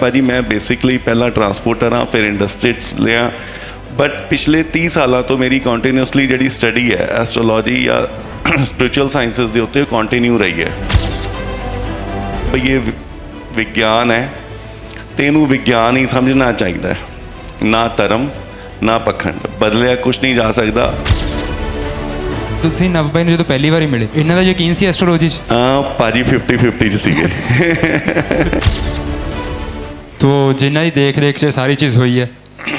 ਭਾਜੀ ਮੈਂ ਬੇਸਿਕਲੀ ਪਹਿਲਾਂ ਟਰਾਂਸਪੋਰਟਰ ਹਾਂ ਫਿਰ ਇੰਡਸਟਰੀਜ਼ ਲਿਆ। ਬਟ ਪਿਛਲੇ 30 ਸਾਲਾਂ ਤੋਂ ਮੇਰੀ ਕੰਟੀਨਿਊਸਲੀ ਜਿਹੜੀ ਸਟੱਡੀ ਹੈ ਐਸਟ੍ਰੋਲੋਜੀ ਜਾਂ ਸਪਿਰਚੁਅਲ ਸਾਇੰਸਸ ਦੇ ਉੱਤੇ ਕੰਟੀਨਿਊ ਰਹੀ ਹੈ। ਵੀ ਇਹ ਵਿਗਿਆਨ ਹੈ ਤੇ ਇਹਨੂੰ ਵਿਗਿਆਨ ਹੀ ਸਮਝਣਾ ਚਾਹੀਦਾ ਹੈ। ਨਾ ਧਰਮ ਨਾ ਪਖੰਡ ਬਦਲਿਆ ਕੁਝ ਨਹੀਂ ਜਾ ਸਕਦਾ। ਤੁਸੀਂ ਨਵ ਬਾਈ ਨੂੰ ਜਦੋਂ ਪਹਿਲੀ ਵਾਰੀ ਮਿਲੇ ਇਹਨਾਂ ਦਾ ਯਕੀਨ ਸੀ ਐਸਟ੍ਰੋਲੋਜੀ 'ਚ? ਆ ਭਾਜੀ 50 50 ਚ ਸੀਗੇ। ਤੋ ਜਿਨ੍ਹਾਂ ਦੀ ਦੇਖ ਰੇਖ 'ਚ ਸਾਰੀ ਚੀਜ਼ ਹੋਈ ਹੈ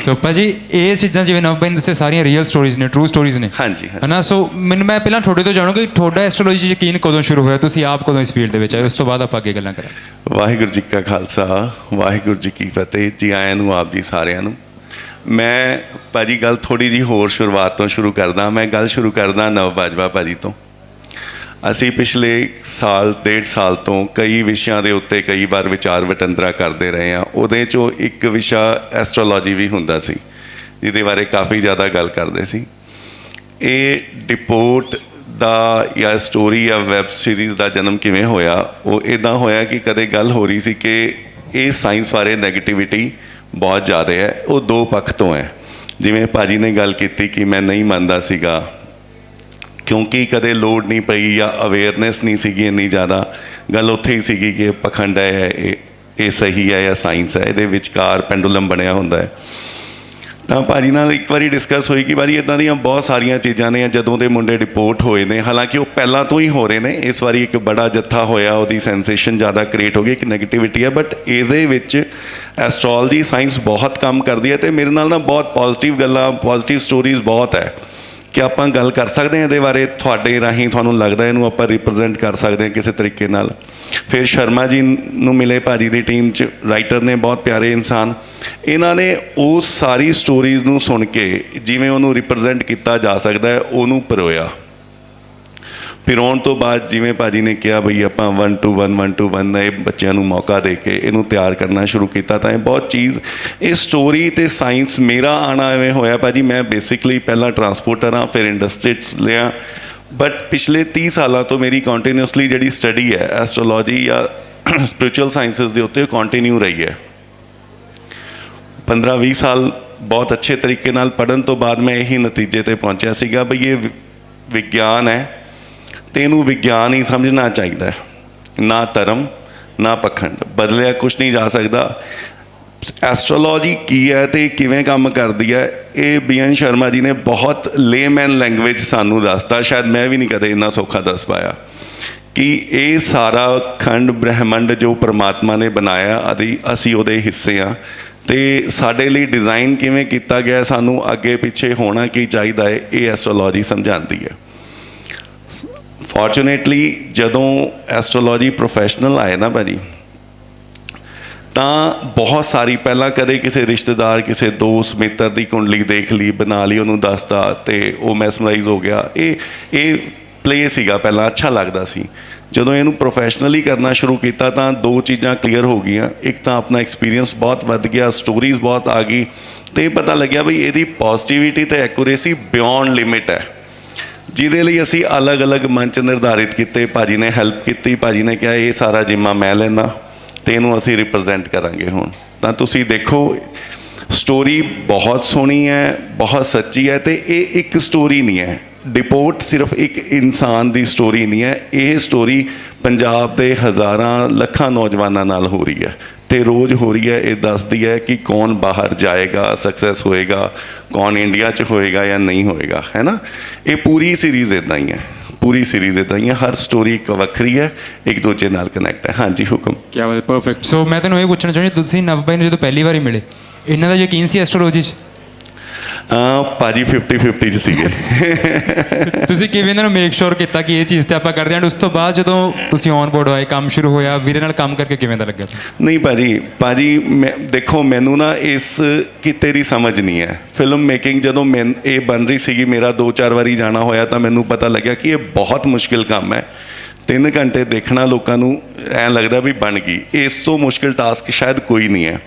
ਸੋ ਭਾਜੀ ਇਹ ਚੀਜ਼ਾਂ ਜਿਵੇਂ ਨਵ ਬਾਈ ਨੇ ਦੱਸਿਆ ਸਾਰੀਆਂ ਰੀਅਲ ਸਟੋਰੀਜ਼ ਨੇ ਟਰੂ ਸਟੋਰੀਜ਼ ਨੇ। ਹਾਂਜੀ ਹਨਾ ਸੋ ਮੈਨੂੰ ਮੈਂ ਪਹਿਲਾਂ ਤੁਹਾਡੇ ਤੋਂ ਜਾਣੂਗਾ ਕਿ ਤੁਹਾਡਾ ਐਸਟ੍ਰੋਲੋਜੀ ਯਕੀਨ ਕਦੋਂ ਸ਼ੁਰੂ ਹੋਇਆ ਤੁਸੀਂ ਆਪ ਕਦੋਂ ਇਸ ਫੀਲਡ ਦੇ ਵਿੱਚ ਆਏ ਉਸ ਤੋਂ ਬਾਅਦ ਆਪਾਂ ਅੱਗੇ ਗੱਲਾਂ ਕਰਾਂਗੇ। ਵਾਹਿਗੁਰੂ ਜੀ ਕਾ ਖਾਲਸਾ ਵਾਹਿਗੁਰੂ ਜੀ ਕੀ ਫਤਿਹ ਜੀ ਆਇਆਂ ਨੂੰ ਆਪ ਜੀ ਸਾਰਿਆਂ ਨੂੰ। ਮੈਂ ਭਾਜੀ ਗੱਲ ਥੋੜੀ ਜੀ ਹੋਰ ਸ਼ੁਰੂਆਤ ਤੋਂ ਸ਼ੁਰੂ ਕਰਦਾ ਮੈਂ ਗੱਲ ਸ਼ੁਰੂ ਕਰਦਾ ਨਵ ਬਾਜਵਾ ਭਾਜੀ ਤੋਂ। ਅਸੀਂ ਪਿਛਲੇ ਸਾਲ, ਡੇਢ ਸਾਲ ਤੋਂ ਕਈ ਵਿਸ਼ਿਆਂ ਦੇ ਉੱਤੇ ਕਈ ਵਾਰ ਵਿਚਾਰ ਵਟੰਦਰਾ ਕਰਦੇ ਰਹੇ ਹਾਂ। ਉਹਦੇ ਚੋਂ ਇੱਕ ਵਿਸ਼ਾ ਐਸਟ੍ਰੋਲੋਜੀ ਵੀ ਹੁੰਦਾ ਸੀ, ਜਿਹਦੇ ਬਾਰੇ ਕਾਫੀ ਜ਼ਿਆਦਾ ਗੱਲ ਕਰਦੇ ਸੀ। ਇਹ ਡਿਪੋਰਟ ਦਾ ਜਾਂ ਸਟੋਰੀ ਜਾਂ ਵੈਬ ਸੀਰੀਜ਼ ਦਾ ਜਨਮ ਕਿਵੇਂ ਹੋਇਆ, ਉਹ ਇਦਾਂ ਹੋਇਆ ਕਿ ਕਦੇ ਗੱਲ ਹੋ ਰਹੀ ਸੀ ਕਿ ਇਹ ਸਾਇੰਸ ਬਾਰੇ 네ਗੇਟਿਵਿਟੀ ਬਹੁਤ ਜ਼ਿਆਦਾ ਹੈ, ਉਹ ਦੋ ਪੱਖ ਤੋਂ ਹੈ। ਜਿਵੇਂ ਭਾਜੀ ਨੇ ਗੱਲ ਕੀਤੀ ਕਿ ਮੈਂ ਨਹੀਂ ਮੰਨਦਾ ਸੀਗਾ ਕਿਉਂਕਿ ਕਦੇ ਲੋਡ ਨਹੀਂ ਪਈ ਜਾਂ ਅਵੇਅਰਨੈਸ ਨਹੀਂ ਸੀਗੀ ਇੰਨੀ ਜ਼ਿਆਦਾ। ਗੱਲ ਉੱਥੇ ਹੀ ਸੀਗੀ ਕਿ ਇਹ ਪਖੰਡ ਹੈ, ਇਹ ਇਹ ਸਹੀ ਹੈ ਜਾਂ ਸਾਇੰਸ ਹੈ, ਇਹਦੇ ਵਿਚਕਾਰ ਪੈਂਡੂਲਮ ਬਣਿਆ ਹੁੰਦਾ ਹੈ। ਤਾਂ ਭਾਜੀ ਨਾਲ ਇੱਕ ਵਾਰੀ ਡਿਸਕਸ ਹੋਈ ਕਿ ਭਾਜੀ ਇਦਾਂ ਦੀਆਂ ਬਹੁਤ ਸਾਰੀਆਂ ਚੀਜ਼ਾਂ ਨੇ ਜਦੋਂ ਦੇ ਮੁੰਡੇ ਰਿਪੋਰਟ ਹੋਏ ਨੇ, ਹਾਲਾਂਕਿ ਉਹ ਪਹਿਲਾਂ ਤੋਂ ਹੀ ਹੋ ਰਹੇ ਨੇ, ਇਸ ਵਾਰੀ ਇੱਕ ਬੜਾ ਜੱਥਾ ਹੋਇਆ, ਉਹਦੀ ਸੈਂਸੇਸ਼ਨ ਜ਼ਿਆਦਾ ਕ੍ਰੀਏਟ ਹੋ ਗਈ, ਇੱਕ 네ਗੇਟਿਵਿਟੀ ਹੈ ਬਟ ਇਹਦੇ ਵਿੱਚ ਐਸਟ੍ਰੋਲੋਜੀ ਸਾਇੰਸ ਬਹੁਤ ਕੰਮ ਕਰਦੀ ਹੈ ਤੇ ਮੇਰੇ ਨਾਲ ਨਾ ਬਹੁਤ ਪੋਜ਼ਿਟਿਵ ਗੱਲਾਂ ਪੋਜ਼ਿਟਿਵ ਸਟੋਰੀਜ਼ ਬਹੁਤ ਹੈ। ਕਿ ਆਪਾਂ ਗੱਲ ਕਰ ਸਕਦੇ ਹਾਂ ਇਹਦੇ ਬਾਰੇ, ਤੁਹਾਡੇ ਰਾਹੀਂ ਤੁਹਾਨੂੰ ਲੱਗਦਾ ਇਹਨੂੰ ਆਪਾਂ ਰਿਪਰੈਜ਼ੈਂਟ ਕਰ ਸਕਦੇ ਹਾਂ ਕਿਸੇ ਤਰੀਕੇ ਨਾਲ। ਫਿਰ ਸ਼ਰਮਾ ਜੀ ਨੂੰ ਮਿਲੇ ਭਾਜੀ ਦੀ ਟੀਮ 'ਚ ਰਾਈਟਰ ਨੇ, ਬਹੁਤ ਪਿਆਰੇ ਇਨਸਾਨ। ਇਹਨਾਂ ਨੇ ਉਹ ਸਾਰੀ ਸਟੋਰੀਜ਼ ਨੂੰ ਸੁਣ ਕੇ ਜਿਵੇਂ ਉਹਨੂੰ ਰਿਪਰੈਜ਼ੈਂਟ ਕੀਤਾ ਜਾ ਸਕਦਾ ਹੈ, ਉਹਨੂੰ ਪਰੋਇਆ। ਫਿਰ ਆਉਣ ਤੋਂ ਬਾਅਦ ਜਿਵੇਂ ਭਾਜੀ ਨੇ ਕਿਹਾ ਬਈ ਆਪਾਂ 1 ਟੂ 1 1 ਟੂ 1 ਦਾ ਇਹ ਬੱਚਿਆਂ ਨੂੰ ਮੌਕਾ ਦੇ ਕੇ ਇਹਨੂੰ ਤਿਆਰ ਕਰਨਾ ਸ਼ੁਰੂ ਕੀਤਾ, ਤਾਂ ਇਹ ਬਹੁਤ ਚੀਜ਼, ਇਹ ਸਟੋਰੀ ਤੇ ਸਾਇੰਸ ਮੇਰਾ ਆਣਾ ਐਵੇਂ ਹੋਇਆ ਭਾਜੀ, ਮੈਂ ਬੇਸਿਕਲੀ ਪਹਿਲਾਂ ਟਰਾਂਸਪੋਰਟਰ ਹਾਂ, ਫਿਰ ਇੰਡਸਟਰੀਜ਼ ਲਿਆ ਬਟ ਪਿਛਲੇ 30 ਸਾਲਾਂ ਤੋਂ ਮੇਰੀ ਕੰਟੀਨਿਊਸਲੀ ਜਿਹੜੀ ਸਟੱਡੀ ਹੈ ਐਸਟ੍ਰੋਲੋਜੀ ਜਾਂ ਸਪਿਰਚੁਅਲ ਸਾਇੰਸਸ ਦੇ ਉੱਤੇ ਕੰਟੀਨਿਊ ਰਹੀ ਹੈ। 15-20 ਸਾਲ ਬਹੁਤ ਅੱਛੇ ਤਰੀਕੇ ਨਾਲ ਪੜਨ ਤੋਂ ਬਾਅਦ ਮੈਂ ਇਹੀ ਨਤੀਜੇ ਤੇ ਪਹੁੰਚਿਆ ਸੀਗਾ ਬਈ ਇਹ ਵਿ- ਵਿਗਿਆਨ ਹੈ। ਤੇ ਇਹਨੂੰ ਵਿਗਿਆਨ ਹੀ ਸਮਝਣਾ ਚਾਹੀਦਾ ਹੈ। ਨਾ ਧਰਮ, ਨਾ ਪਖੰਡ। ਬਦਲਿਆ ਕੁਝ ਨਹੀਂ ਜਾ ਸਕਦਾ। ਐਸਟ੍ਰੋਲੋਜੀ ਕੀ ਹੈ ਤੇ ਕਿਵੇਂ ਕੰਮ ਕਰਦੀ ਹੈ, ਇਹ ਬੀਐਨ ਸ਼ਰਮਾ ਜੀ ਨੇ ਬਹੁਤ ਲੇਮੈਨ ਲੈਂਗੁਏਜ ਸਾਨੂੰ ਦੱਸਤਾ। ਸ਼ਾਇਦ ਮੈਂ ਵੀ ਨਹੀਂ ਕਦੇ ਇੰਨਾ ਸੌਖਾ ਦੱਸ ਪਾਇਆ। ਕਿ ਇਹ ਸਾਰਾ ਖੰਡ ਬ੍ਰਹਿਮੰਡ ਜੋ ਪ੍ਰਮਾਤਮਾ ਨੇ ਬਣਾਇਆ ਅਤੇ ਅਸੀਂ ਉਹਦੇ ਹਿੱਸੇ ਆ ਤੇ ਸਾਡੇ ਲਈ ਡਿਜ਼ਾਈਨ ਕਿਵੇਂ ਕੀਤਾ ਗਿਆ, ਸਾਨੂੰ ਅੱਗੇ ਪਿੱਛੇ ਹੋਣਾ ਕੀ ਚਾਹੀਦਾ ਹੈ, ਇਹ ਐਸਟ੍ਰੋਲੋਜੀ ਸਮਝਾਉਂਦੀ ਹੈ। ਫੋਰਚੂਨੇਟਲੀ ਜਦੋਂ ਐਸਟ੍ਰੋਲੋਜੀ ਪ੍ਰੋਫੈਸ਼ਨਲ ਆਏ ਨਾ ਭਾਜੀ, ਤਾਂ ਬਹੁਤ ਸਾਰੀ ਪਹਿਲਾਂ ਕਦੇ ਕਿਸੇ ਰਿਸ਼ਤੇਦਾਰ, ਕਿਸੇ ਦੋਸਤ, ਮਿੱਤਰ ਦੀ ਕੁੰਡਲੀ ਦੇਖ ਲਈ, ਬਣਾ ਲਈ, ਉਹਨੂੰ ਦੱਸਦਾ ਤੇ ਉਹ ਮੈਸਮਰਾਈਜ਼ ਹੋ ਗਿਆ। ਇਹ ਇਹ ਪਲੇ ਸੀਗਾ ਪਹਿਲਾਂ, ਅੱਛਾ ਲੱਗਦਾ ਸੀ। ਜਦੋਂ ਇਹਨੂੰ ਪ੍ਰੋਫੈਸ਼ਨਲੀ ਕਰਨਾ ਸ਼ੁਰੂ ਕੀਤਾ ਤਾਂ ਦੋ ਚੀਜ਼ਾਂ ਕਲੀਅਰ ਹੋ ਗਈਆਂ। ਇੱਕ ਤਾਂ ਆਪਣਾ ਐਕਸਪੀਰੀਅੰਸ ਬਹੁਤ ਵੱਧ ਗਿਆ ਸਟੋਰੀਜ਼ ਬਹੁਤ ਆ ਗਈ ਤੇ ਇਹ ਪਤਾ ਲੱਗਿਆ ਵੀ ਇਹਦੀ ਪੋਜ਼ਿਟਿਵਿਟੀ ਤੇ ਐਕੂਰੇਸੀ ਬਿਯੋਂਡ ਲਿਮਿਟ ਹੈ। ਜਿਹਦੇ ਲਈ ਅਸੀਂ ਅਲੱਗ-ਅਲੱਗ ਮੰਚ ਨਿਰਧਾਰਿਤ ਕੀਤੇ, ਭਾਜੀ ਨੇ ਹੈਲਪ ਕੀਤੀ, ਭਾਜੀ ਨੇ ਕਿਹਾ, ਇਹ ਸਾਰਾ ਜਿੰਮਾ ਮੈਂ ਲੈਣਾ ਤੇ ਇਹਨੂੰ ਅਸੀਂ ਰਿਪਰੈਜ਼ੈਂਟ ਕਰਾਂਗੇ ਹੁਣ। ਤਾਂ ਤੁਸੀਂ ਦੇਖੋ ਸਟੋਰੀ ਬਹੁਤ ਸੋਹਣੀ ਹੈ, ਬਹੁਤ ਸੱਚੀ ਹੈ, ਤੇ ਇਹ ਇੱਕ ਸਟੋਰੀ ਨਹੀਂ ਹੈ। ਡਿਪੋਰਟ ਸਿਰਫ ਇੱਕ ਇਨਸਾਨ ਦੀ ਸਟੋਰੀ ਨਹੀਂ ਹੈ। ਇਹ ਸਟੋਰੀ ਪੰਜਾਬ ਦੇ ਹਜ਼ਾਰਾਂ, ਲੱਖਾਂ ਨੌਜਵਾਨਾਂ ਨਾਲ ਹੋ ਰਹੀ ਹੈ। ਤੇ ਰੋਜ਼ ਹੋ ਰਹੀ ਹੈ, ਇਹ ਦੱਸਦੀ ਹੈ ਕਿ ਕੌਣ ਬਾਹਰ ਜਾਏਗਾ ਸਕਸੈਸ ਹੋਏਗਾ, ਕੌਣ ਇੰਡੀਆ 'ਚ ਹੋਏਗਾ ਜਾਂ ਨਹੀਂ ਹੋਏਗਾ, ਹੈ ਨਾ? ਇਹ ਪੂਰੀ ਸੀਰੀਜ਼ ਇਦਾਂ ਹੀ ਹੈ, ਪੂਰੀ ਸੀਰੀਜ਼ ਇਦਾਂ ਹੀ ਹੈ, ਹਰ ਸਟੋਰੀ ਇੱਕ ਵੱਖਰੀ ਹੈ, ਇੱਕ ਦੂਜੇ ਨਾਲ ਕਨੈਕਟ ਹੈ। ਹਾਂਜੀ, ਹੁਕਮ। ਕੀ ਬਾਤ ਪਰਫੈਕਟ ਸੋ ਮੈਂ ਤੁਹਾਨੂੰ ਇਹ ਪੁੱਛਣਾ ਚਾਹੁੰਦੀ ਤੁਸੀਂ ਨਵ ਬਾਈ ਨੂੰ ਜਦੋਂ ਪਹਿਲੀ ਵਾਰੀ ਮਿਲੇ, ਇਹਨਾਂ ਦਾ ਯਕੀਨ ਸੀ ਐਸਟ੍ਰੋਲੋਜੀ 'ਚ? ਭਾਜੀ 50 50 ਚ ਸੀਗੇ। ਤੁਸੀਂ ਕਿਵੇਂ ਇਹਨਾਂ ਨੂੰ ਮੇਕ ਸ਼ੋਰ ਕੀਤਾ ਕਿ ਇਹ ਚੀਜ਼ ਤੇ ਆਪਾਂ ਕਰਦੇ ਹਾਂ? ਉਸ ਤੋਂ ਬਾਅਦ ਜਦੋਂ ਤੁਸੀਂ ਔਨ ਬੋਰਡ ਹੋਏ ਕੰਮ ਸ਼ੁਰੂ ਹੋਇਆ ਵੀਰੇ ਨਾਲ ਕੰਮ ਕਰਕੇ ਕਿਵੇਂ ਦਾ ਲੱਗਿਆ ਨਹੀਂ ਭਾਜੀ ਭਾਜੀ ਮੈਂ ਦੇਖੋ ਮੈਨੂੰ ਨਾ ਇਸ ਕਿਤੇ ਦੀ ਸਮਝ ਨਹੀਂ ਹੈ। ਫਿਲਮ ਮੇਕਿੰਗ ਜਦੋਂ ਮੈਂ ਇਹ ਬਣ ਰਹੀ ਸੀਗੀ ਮੇਰਾ ਦੋ ਚਾਰ ਵਾਰੀ ਜਾਣਾ ਹੋਇਆ ਤਾਂ ਮੈਨੂੰ ਪਤਾ ਲੱਗਿਆ ਕਿ ਇਹ ਬਹੁਤ ਮੁਸ਼ਕਿਲ ਕੰਮ ਹੈ। 3 ਘੰਟੇ ਦੇਖਣਾ ਲੋਕਾਂ ਨੂੰ ਐ ਲੱਗਦਾ ਵੀ ਬਣ ਗਈ। ਇਸ ਤੋਂ ਮੁਸ਼ਕਿਲ ਟਾਸਕ ਸ਼ਾਇਦ ਕੋਈ ਨਹੀਂ ਹੈ।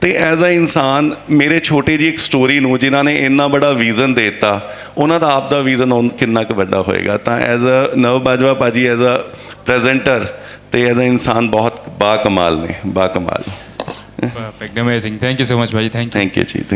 ਤੇ ਐਜ਼ ਅ ਇਨਸਾਨ ਮੇਰੇ ਛੋਟੇ ਜੀ ਇੱਕ ਸਟੋਰੀ ਨੂੰ ਜਿਨ੍ਹਾਂ ਨੇ ਇੰਨਾ ਬੜਾ ਵਿਜ਼ਨ ਦਿੱਤਾ ਉਹਨਾਂ ਦਾ ਆਪ ਦਾ ਵਿਜ਼ਨ ਕਿੰਨਾ ਕੁ ਵੱਡਾ ਹੋਏਗਾ। ਤਾਂ ਐਜ਼ ਅ ਨਵ ਬਾਜਵਾ ਭਾਜੀ ਐਜ਼ ਅ ਪ੍ਰੈਜ਼ੈਂਟਰ ਤੇ ਐਜ਼ ਅ ਇਨਸਾਨ ਬਹੁਤ ਬਾ ਕਮਾਲ ਨੇ ਬਾ ਕਮਾਲ। Perfect amazing thank you so much ਭਾਜੀ ਥੈਂਕ ਯੂ ਥੈਂਕ ਯੂ ਜੀ ਥੈਂਕ